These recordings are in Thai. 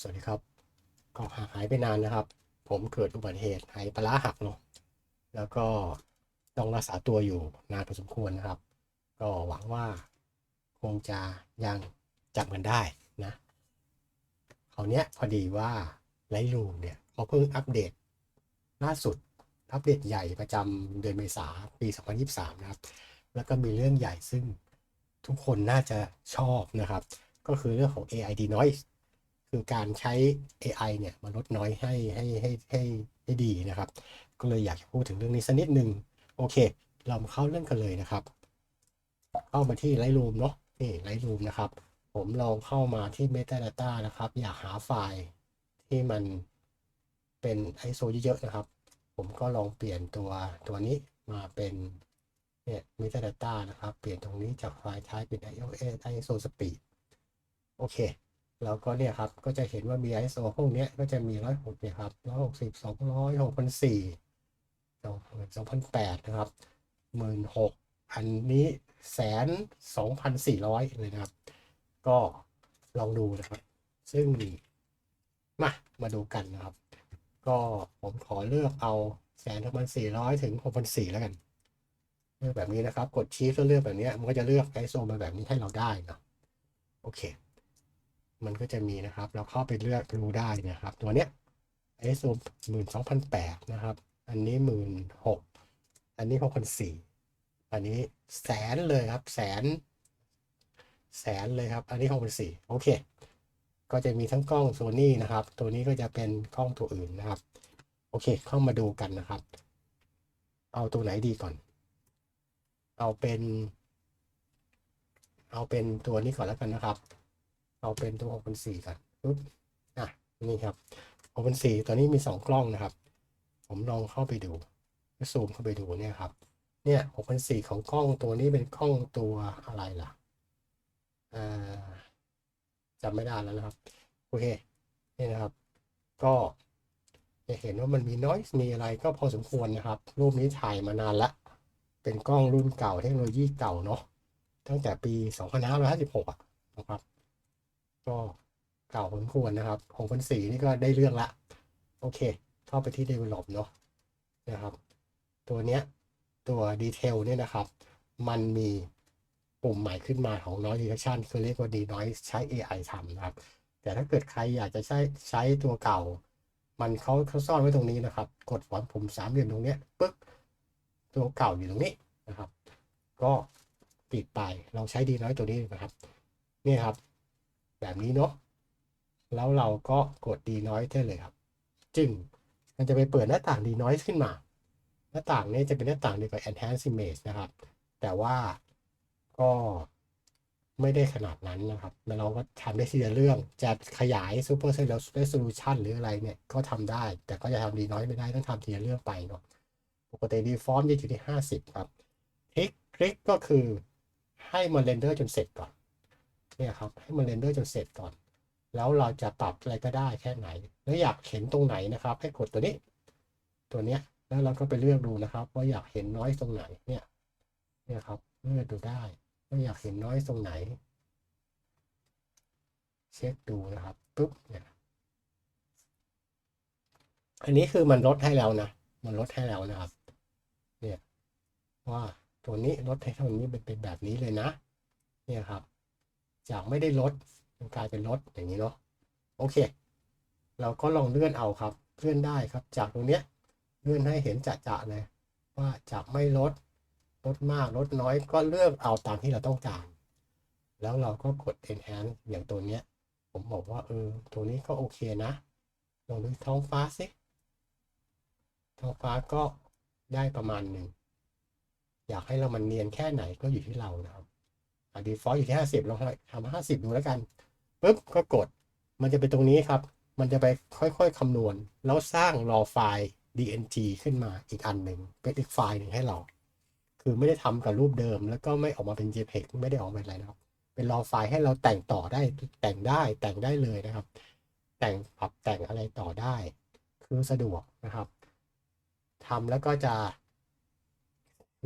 สวัสดีครับก็หาหายไปนานนะครับ ผมเกิดอุบัติเหตุไหปลาหักเนาะแล้วก็ต้องรักษาตัวอยู่นานพอสมควรนะครับ ก็หวังว่าคงจะยังจับกันได้นะคราวนี้พอดีว่าไลท์รูมเนี่ยเขาเพิ่งอัปเดตล่าสุดอัปเดตใหญ่ประจำเดือนเมษาปี 2023 นะครับ แล้วก็มีเรื่องใหญ่ซึ่งทุกคนน่าจะชอบนะครับ ก็คือเรื่องของ AID noise คือการใช้ AI เนี่ยมาลดน้อยให้ให้ให้ให้ให้ดีนะครับ ก็เลยอยากจะพูดถึงเรื่องนี้สักนิดหนึ่งโอเค เรามาเข้าเรื่องกันเลยนะครับ เข้ามาที่ Lightroom เนาะนี่ Lightroom นะครับ ผมลองเข้ามาที่ Metadata นะครับ อยากหาไฟล์ที่มันเป็น ISO เยอะๆนะครับ ผมก็ลองเปลี่ยนตัวตัวนี้มาเป็นเนี่ย Metadata นะครับ เปลี่ยนตรงนี้จากไฟล์ type เป็น ISO speed โอเค แล้วก็เนี่ยครับก็จะเห็นว่ามี ISO พวกนี้ก็จะมีร้อยหกเนี่ยครับร้อยหกสิบสองร้อยหกพันสี่สองพันแปดนะครับหมื่นหกอันนี้แสนสองพันสี่ร้อยเลยนะครับ ก็ลองดูนะครับ ซึ่งมามาดูกันนะครับ ก็ผมขอเลือกเอาแสนหกพันสี่ร้อยถึงหกพันสี่แล้วกัน เลือกแบบนี้นะครับ กดชี้เพื่อเลือกแบบนี้ มันก็จะเลือก ISO มาแบบนี้ให้เราได้นะโอเค มันก็จะมีนะครับ เราเข้าไปเลือกดูได้นะครับ ตัวเนี้ย ISO หมื่นสองพันแปดนะครับ อันนี้หมื่นหกอันนี้หกพันสี่อันนี้แสนเลยครับ แสน แสนเลยครับ อันนี้หกพันสี่โอเค ก็จะมีทั้งกล้องโซนี่นะครับ ตัวนี้ก็จะเป็นกล้องตัวอื่นนะครับ โอเค เข้ามาดูกันนะครับ เอาตัวไหนดีก่อน เอาเป็น เอาเป็นตัวนี้ก่อนแล้วกันนะครับ เอาเป็นตัว6,4ก่อนปุ๊บอะนี่ครับ6,4ตัวนี้มี 2 กล้องนะครับ ผมลองเข้าไปดูซูมเข้าไปดูเนี่ยครับ เนี่ย6,4ของกล้องตัวนี้เป็นกล้องตัวอะไรล่ะอ่าจำไม่ได้แล้วนะครับ โอเคนี่นะครับ ก็จะเห็นว่ามันมีน้อยมีอะไรก็พอสมควรนะครับ รูปนี้ถ่ายมานานละ เป็นกล้องรุ่นเก่าเทคโนโลยีเก่าเนาะตั้งแต่ปี 2556อะนะครับ ก็เก่าพอสมควรนะครับของพันสีนี่ก็ได้เรื่องละ โอเค เข้าไปที่ develop เนาะนะครับ ตัวเนี้ยตัวดีเทลเนี่ยนะครับ มันมีปุ่มใหม่ขึ้นมาของ noise detection คือเรียกว่า d noise ใช้ AI ทำนะครับ แต่ถ้าเกิดใครอยากจะใช้ใช้ตัวเก่า มันเขาเขาซ่อนไว้ตรงนี้นะครับ กดปุ่มสามเหลี่ยมตรงเนี้ยปึ๊กตัวเก่าอยู่ตรงนี้นะครับ ก็ปิดไปเราใช้ดีน้อยตัวนี้นะครับ นี่ครับ แบบนี้เนาะแล้วเราก็กดดีน้อยได้เลยครับจึงมันจะไปเปิดหน้าต่างดีน้อยขึ้นมา หน้าต่างนี้จะเป็นหน้าต่างเดียวกับ enhance image นะครับ แต่ว่าก็ไม่ได้ขนาดนั้นนะครับ แล้วเราก็ทำได้ทีละเรื่อง จะขยาย super resolution หรืออะไรเนี่ย ก็ทำได้ แต่ก็จะทำดีน้อยไม่ได้ ต้องทำทีละเรื่องไปเนาะ ปกติ default จะอยู่ที่ 50 ครับทริคทริคก็คือให้มันเรนเดอร์จนเสร็จก่อน เนี่ยครับให้มันเรนเดอร์จนเสร็จก่อน แล้วเราจะปรับอะไรก็ได้แค่ไหน แล้วอยากเห็นตรงไหนนะครับ ให้กดตัวนี้ ตัวเนี้ยแล้วเราก็ไปเลือกดูนะครับ ว่าอยากเห็นน้อยตรงไหนเนี่ย เนี่ยครับเลือกดูได้ว่าอยากเห็นน้อยตรงไหน เช็คดูนะครับปุ๊บเนี่ยอันนี้คือมันลดให้แล้วนะ มันลดให้แล้วนะครับ เนี่ยว่าตัวนี้ลดให้เท่านี้เป็นแบบนี้เลยนะ เนี่ยครับ จากไม่ได้ลดมันกลายเป็นลดอย่างนี้เนาะโอเค เราก็ลองเลื่อนเอาครับเลื่อนได้ครับ จากตรงเนี้ยเลื่อนให้เห็นจะๆเลย ว่าจะไม่ลดลดมากลดน้อยก็เลือกเอาตามที่เราต้องการ แล้วเราก็กด enhance อย่างตัวเนี้ย ผมบอกว่าเออตัวนี้ก็โอเคนะลองดูท้องฟ้าสิท้องฟ้าก็ได้ประมาณหนึ่งอยากให้เรามันเนียนแค่ไหนก็อยู่ที่เรานะครับ อ่า default อยู่ที่ห้าสิบลองทำห้าสิบดูแล้วกันปุ๊บก็กด มันจะเป็นตรงนี้ครับ มันจะไปค่อยๆคำนวณ แล้วสร้างรอไฟล์ dng ขึ้นมาอีกอันหนึ่งเป็นอีกไฟล์หนึ่งให้เรา คือไม่ได้ทำกับรูปเดิม แล้วก็ไม่ออกมาเป็น jpeg ไม่ได้ออกมาเป็นอะไรนะครับ เป็นรอไฟล์ให้เราแต่งต่อได้แต่งได้แต่งได้เลยนะครับ แต่งปรับแต่งอะไรต่อได้ คือสะดวกนะครับทำแล้วก็จะ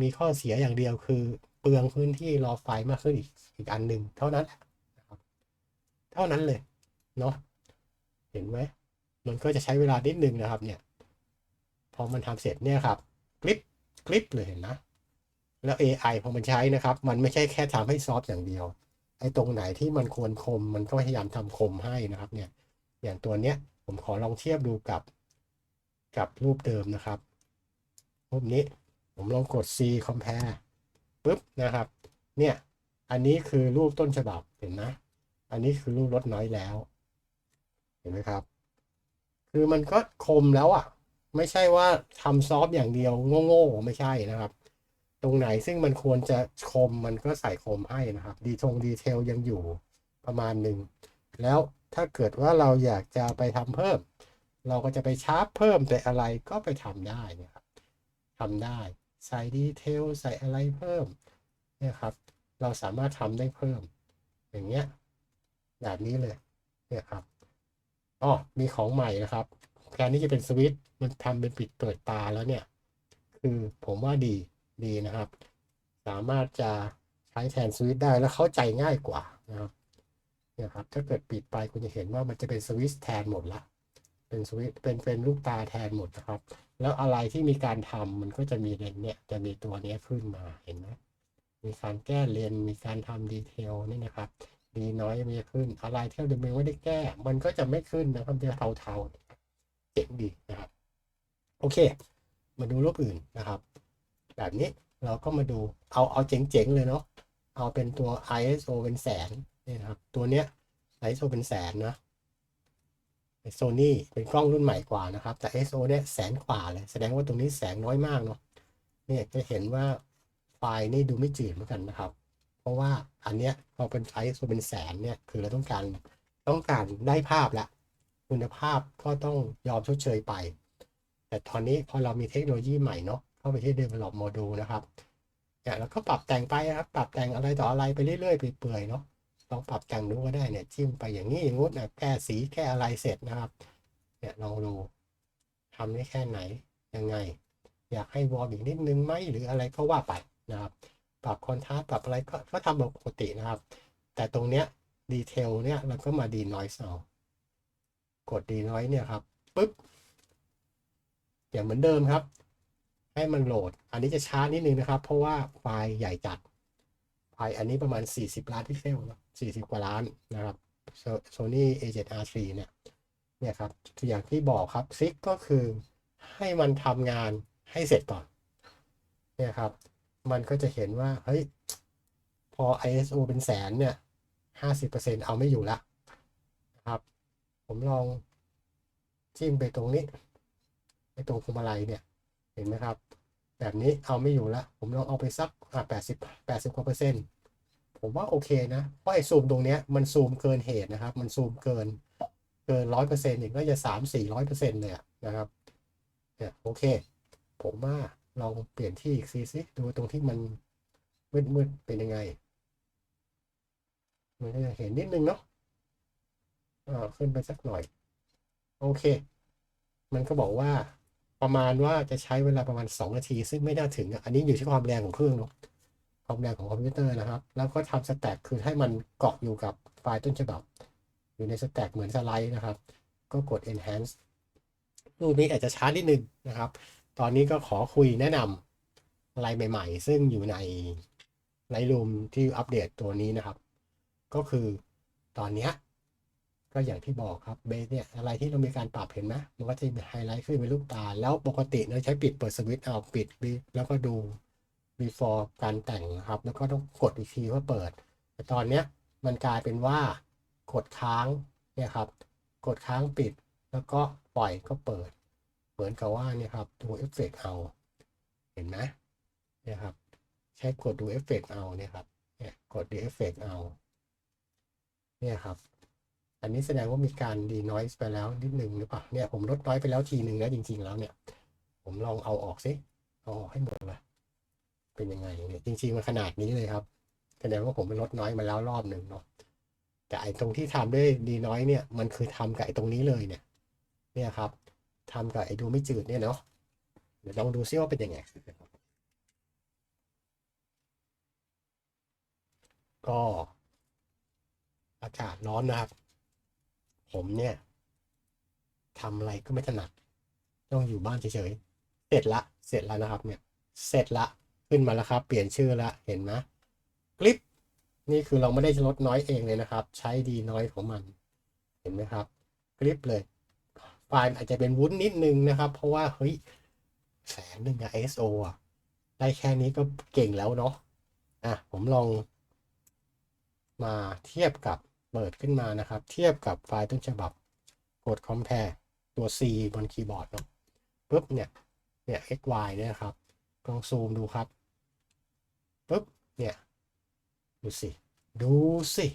มีข้อเสียอย่างเดียวคือ ลืองพื้นที่รอไฟมากขึ้นอีกอีกอันหนึ่งเท่านั้นนะครับเท่านั้นเลยเนาะเห็นไหมมันก็จะใช้เวลานิดนึงนะครับเนี่ยพอมันทำเสร็จเนี่ยครับ คลิปคลิปเลยเห็นนะ แล้ว AI พอมันใช้นะครับ มันไม่ใช่แค่ทำให้ซอฟต์อย่างเดียวไอ้ตรงไหนที่มันควรคมมันก็พยายามทำคมให้นะครับเนี่ยอย่างตัวเนี้ยผมขอลองเทียบดูกับกับรูปเดิมนะครับรูปนี้ผมลองกด C compare ปุ๊บนะครับ เนี่ย อันนี้คือรูปต้นฉบับเห็นไหมอันนี้คือรูปลดน้อยแล้ว เห็นไหมครับ คือมันก็คมแล้วอะ ไม่ใช่ว่าทำซอฟต์อย่างเดียวโง่ๆไม่ใช่นะครับ ตรงไหนซึ่งมันควรจะคมมันก็ใส่คมให้นะครับ ดีทงดีเทลยังอยู่ประมาณหนึ่งแล้วถ้าเกิดว่าเราอยากจะไปทำเพิ่ม เราก็จะไปชาร์ปเพิ่มแต่อะไรก็ไปทำได้นะครับทำได้ ใส่ดีเทลใส่อะไรเพิ่มเนี่ยครับ เราสามารถทำได้เพิ่ม อย่างเงี้ยแบบนี้เลยเนี่ยครับอ๋อมีของใหม่นะครับแทนที่จะเป็นสวิตช์มันทำเป็นปิดเปิดตาแล้วเนี่ย คือผมว่าดีดีนะครับ สามารถจะใช้แทนสวิตช์ได้แล้วเข้าใจง่ายกว่านะครับเนี่ยครับ ถ้าเกิดปิดไปคุณจะเห็นว่ามันจะเป็นสวิตช์แทนหมดละเป็นสวิตช์เป็นเป็นลูกตาแทนหมดนะครับ แล้วอะไรที่มีการทำมันก็จะมีเลนเนี่ยจะมีตัวนี้ขึ้นมาเห็นไหมมีการแก้เลนมีการทำดีเทลนี่นะครับดีน้อยมีขึ้นอะไรที่เราไม่ได้แก้ มันก็จะไม่ขึ้นนะครับจะเทาๆเจ๋งดีนะครับ โอเค มาดูรูปอื่นนะครับ แบบนี้เราก็มาดูเอาเอาเจ๋งๆเลยเนาะเอาเป็นตัว ISO เป็นแสนนี่นะครับ ตัวเนี้ย ISO เป็นแสนนะ โซนี่เป็นกล้องรุ่นใหม่กว่านะครับ แต่ SO เนี่ยแสนกว่าเลย แสดงว่าตรงนี้แสงน้อยมากเนาะเนี่ยจะเห็นว่าไฟล์นี่ดูไม่จืดเหมือนกันนะครับ เพราะว่าอันเนี้ยพอเป็นไซส์เป็นแสนเนี่ยคือเราต้องการต้องการได้ภาพละคุณภาพก็ต้องยอมชดเชยไป แต่ตอนนี้พอเรามีเทคโนโลยีใหม่เนาะเข้าไปที่ develop module นะครับเนี่ยแล้วก็ปรับแต่งไปนะครับ ปรับแต่งอะไรต่ออะไรไปเรื่อยๆไปเปื่อยเนาะ ลองปรับแต่งดูก็ได้เนี่ยจิ้มไปอย่างนี้งงู้นะแก้สีแก้อะไรเสร็จนะครับ เนี่ยลองดูทำได้แค่ไหนยังไง อยากให้วอร์มอีกนิดนึงไหมหรืออะไรก็ว่าไปนะครับ ปรับคอนทราสต์ปรับอะไรก็ก็ทำปกตินะครับ แต่ตรงเนี้ยดีเทลเนี่ยเราก็มาดีน้อยเอากดดีน้อยเนี่ยครับปุ๊บอย่างเหมือนเดิมครับ ให้มันโหลด อันนี้จะช้านิดนึงนะครับ เพราะว่าไฟล์ใหญ่จัดไฟล์อันนี้ประมาณ 40 ล้านพิกเซลนะ 40 กว่าล้านนะครับ Sony A7R3 เนี่ยเนี่ยครับอย่างที่บอกครับซิกก็คือให้มันทำงานให้เสร็จก่อนเนี่ยครับ มันก็จะเห็นว่าเฮ้ยพอ ISO เป็นแสนเนี่ย 50%เอาไม่อยู่ละนะครับ ผมลองจิ้มไปตรงนี้ไปตรงพวงมาลัยเนี่ย เห็นไหมครับ แบบนี้เอาไม่อยู่ละผมลองเอาไปสักอะ80 80กว่าเปอร์เซ็นต์ ผมว่าโอเคนะ เพราะไอ้ซูมตรงเนี้ยมันซูมเกินเหตุนะครับ มันซูมเกินเกินร้อยเปอร์เซ็นต์อีกก็จะสามสี่ร้อยเปอร์เซ็นต์เลยนะครับเนี่ยโอเค ผมว่าลองเปลี่ยนที่อีกซีซิดูตรงที่มันมืดมืดเป็นยังไง มันก็จะเห็นนิดนึงเนาะอ่าขึ้นไปสักหน่อย โอเค มันก็บอกว่าประมาณว่าจะใช้เวลาประมาณ2นาที ซึ่งไม่น่าถึงอันนี้อยู่ที่ความแรงของเครื่องเนาะ ความแรงของคอมพิวเตอร์นะครับ แล้วก็ทำสแต็กคือให้มันเกาะอยู่กับไฟล์ต้นฉบับ อยู่ในสแต็กเหมือนสไลด์นะครับ ก็กด enhance รูปนี้อาจจะช้านิดนึงนะครับ ตอนนี้ก็ขอคุยแนะนำอะไรใหม่ๆ ซึ่งอยู่ใน Lightroom ที่อัปเดตตัวนี้นะครับ ก็คือตอนนี้ก็อย่างที่บอกครับเบสเนี่ยอะไรที่เรามีการปรับเห็นไหมมันก็จะไฮไลท์ขึ้นเป็นลูกตา แล้วปกติเราใช้ปิดเปิดสวิตช์เอาปิดแล้วก็ดู before การแต่งนะครับ แล้วก็ต้องกดอีกทีเพื่อเปิด แต่ตอนเนี้ยมันกลายเป็นว่ากดค้างเนี่ยครับ กดค้างปิด แล้วก็ปล่อยก็เปิด เหมือนกับว่าเนี่ยครับดูเอฟเฟกเอา เห็นไหมเนี่ยครับ ใช้กดดูเอฟเฟกเอาเนี่ยครับเนี่ยกดดูเอฟเฟกเอาเนี่ยครับ อันนี้แสดงว่ามีการดีนอยส์ไปแล้วนิดหนึ่งหรือเปล่าเนี่ยผมลดน้อยไปแล้วทีหนึ่งแล้วจริง ๆ แล้วเนี่ย ผมลองเอาออกสิเอาออกให้หมดเลย เป็นยังไงเนี่ยจริงๆมันขนาดนี้เลยครับแสดงว่าผมไปลดน้อยมาแล้วรอบหนึ่งเนาะแต่ไอ้ตรงที่ทำด้วยดีน้อยเนี่ย มันคือทำกับไอ้ตรงนี้เลยเนี่ย เนี่ยครับทำกับไอ้ดูไม่จืดเนี่ยเนาะเดี๋ยวลองดูซิว่าเป็นยังไงก็อากาศร้อนนะครับ ผมเนี่ยทำอะไรก็ไม่ถนัด ต้องอยู่บ้านเฉยๆ เสร็จละ เสร็จแล้วนะครับเนี่ย เสร็จละ ขึ้นมาแล้วครับ เปลี่ยนชื่อละเห็นไหมคลิป นี่คือเราไม่ได้ลดน้อยเองเลยนะครับ ใช้ดีน้อยของมัน เห็นไหมครับ คลิปเลย ไฟล์อาจจะเป็นวุ้นนิดนึงนะครับ เพราะว่าเฮ้ยแสนหนึ่งอะ ISO อะได้แค่นี้ก็เก่งแล้วเนาะอะผมลองมาเทียบกับเปิดขึ้นมานะครับ เทียบกับไฟล์ต้นฉบับกด compare ตัว C บนคีย์บอร์ดเนาะปุ๊บเนี่ยเนี่ย x y เนี่ยครับลองซูมดูครับ ปุ๊บเนี่ย ดูสิ ดูสิ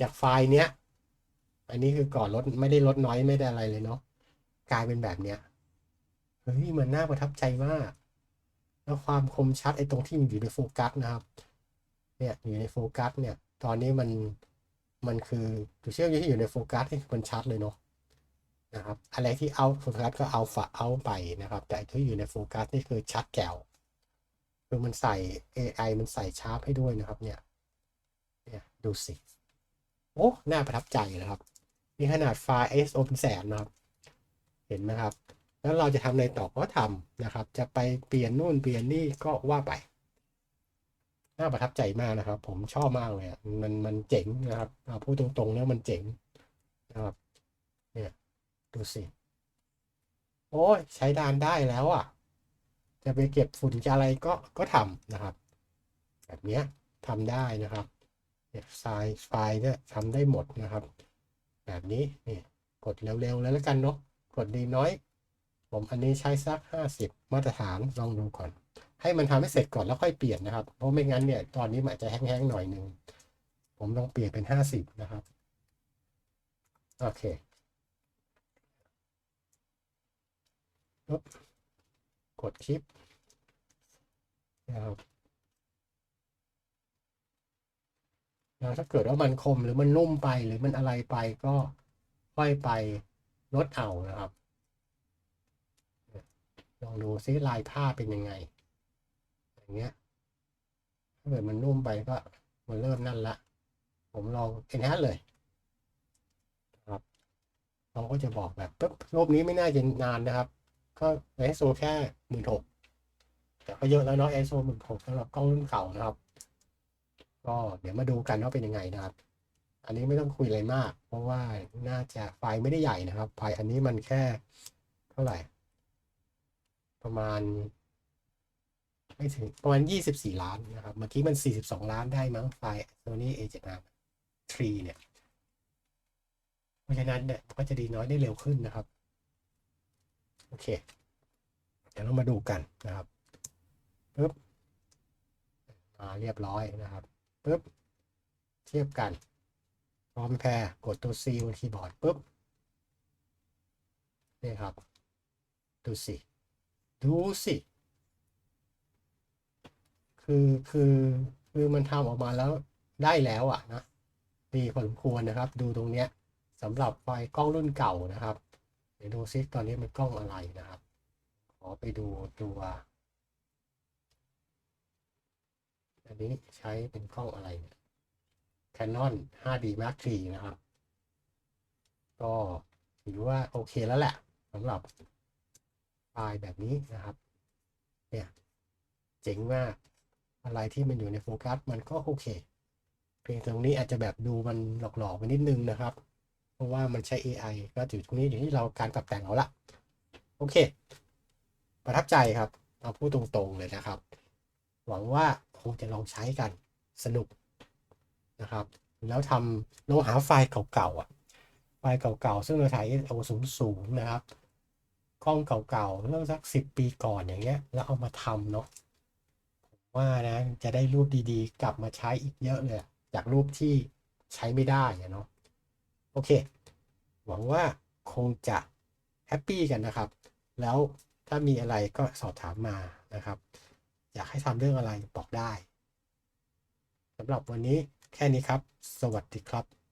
จากไฟล์เนี้ย อันนี้คือก่อนลดไม่ได้ลดน้อยไม่ได้อะไรเลยเนาะกลายเป็นแบบเนี้ยเฮ้ยมันน่าประทับใจมาก แล้วความคมชัดไอ้ตรงที่มันอยู่ในโฟกัสนะครับ เนี่ยอยู่ในโฟกัสเนี่ย ตอนนี้มันมันคือตัวเชื่อมที่อยู่ในโฟกัสนี่มันชัดเลยเนาะนะครับอะไรที่เอาโฟกัสก็เอาฝาเอาไปนะครับ แต่ที่อยู่ในโฟกัสนี่คือชัดแก้ว คือมันใส่ AI มันใส่ชาร์ปให้ด้วยนะครับเนี่ยเนี่ยดูสิ โอ้ น่าประทับใจนะครับ นี่ขนาดไฟล์ ISO เป็นแสนนะครับ เห็นไหมครับ แล้วเราจะทำอะไรต่อก็ทำนะครับ จะไปเปลี่ยนนู่นเปลี่ยนนี่ก็ว่าไป น่าประทับใจมากนะครับ ผมชอบมากเลยมันมันเจ๋งนะครับเอาพูดตรงๆแล้วมันเจ๋งนะครับ เนี่ย ดูสิ โอ้ใช้ดานได้แล้วอะ จะไปเก็บฝุ่นจะอะไรก็ก็ทำนะครับ แบบเนี้ยทำได้นะครับเนี่ยไฟล์ไฟล์เนี่ยทำได้หมดนะครับ แบบนี้นี่กดเร็วๆแล้วแล้วกันเนาะกดดีน้อย ผมอันนี้ใช้สักห้าสิบมาตรฐานลองดูก่อน ให้มันทำให้เสร็จก่อนแล้วค่อยเปลี่ยนนะครับ เพราะไม่งั้นเนี่ยตอนนี้มันจะแห้งๆหน่อยหนึ่งผมลองเปลี่ยนเป็นห้าสิบนะครับ โอเคปุ๊บ กดคลิปนะครับแล้วถ้าเกิดว่ามันคมหรือมันนุ่มไปหรือมันอะไรไปก็ค่อยไปลดเอานะครับ ลองดูซิลายผ้าเป็นยังไง อย่างเงี้ย ถ้าเกิดมันนุ่มไปก็มันเริ่มนั่นละ ผมลองเอ็นแฮเลยครับเราก็จะบอกแบบปุ๊บรูปนี้ไม่น่าจะนานนะครับ ก็ไอโซแค่หมื่นหกแต่ก็เยอะแล้วเนาะไอโซหมื่นหกสำหรับกล้องรุ่นเก่านะครับ ก็เดี๋ยวมาดูกันว่าเป็นยังไงนะครับ อันนี้ไม่ต้องคุยอะไรมาก เพราะว่าน่าจะไฟล์ไม่ได้ใหญ่นะครับ ไฟล์อันนี้มันแค่เท่าไหร่ ประมาณไม่ถึงประมาณยี่สิบสี่ล้านนะครับ เมื่อกี้มันสี่สิบสองล้านได้มั้งไฟล์ Sony A7R 3เนี่ย เพราะฉะนั้นเนี่ยก็จะดีน้อยได้เร็วขึ้นนะครับ อเค เดี๋ยวเรามาดูกันนะครับปึ๊บมาเรียบร้อยนะครับปึ๊บเทียบกันพร้อมแพรกดตัว C บนคีย์บอร์ดปึ๊บนี่ครับ ดูสิ ดูสิ คือคือคือมันทำออกมาแล้วได้แล้วอะนะดีพอสมควรนะครับ ดูตรงเนี้ยสำหรับไฟกล้องรุ่นเก่านะครับ เดี๋ยวดูซิตอนนี้มันกล้องอะไรนะครับ ขอไปดูตัว อันนี้ใช้เป็นกล้องอะไรเนี่ย Canon 5D Mark III นะครับ ก็ถือว่าโอเคแล้วแหละสำหรับไฟล์แบบนี้นะครับ เนี่ย เจ๋งมาก อะไรที่มันอยู่ในโฟกัสมันก็โอเค เพียงตรงนี้อาจจะแบบดูมันหลอกๆไปนิดนึงนะครับ เพราะว่ามันใช้ AI ก็อยู่ตรงนี้อยู่ที่เราการปรับแต่งเอาละโอเค ประทับใจครับเอาพูดตรงๆเลยนะครับ หวังว่าคงจะลองใช้กันสนุกนะครับ แล้วทำเราหาไฟล์เก่าๆอะไฟล์เก่าๆซึ่งเราถ่าย ISO สูงๆนะครับกล้องเก่าๆเรื่องสักสิบปีก่อนอย่างเงี้ย แล้วเอามาทำเนาะผมว่านะจะได้รูปดีๆ กลับมาใช้อีกเยอะเลยจากรูปที่ใช้ไม่ได้เนาะ โอเค หวังว่าคงจะแฮปปี้กันนะครับ แล้วถ้ามีอะไรก็สอบถามมานะครับ อยากให้ทำเรื่องอะไรบอกได้สำหรับวันนี้แค่นี้ครับ สวัสดีครับ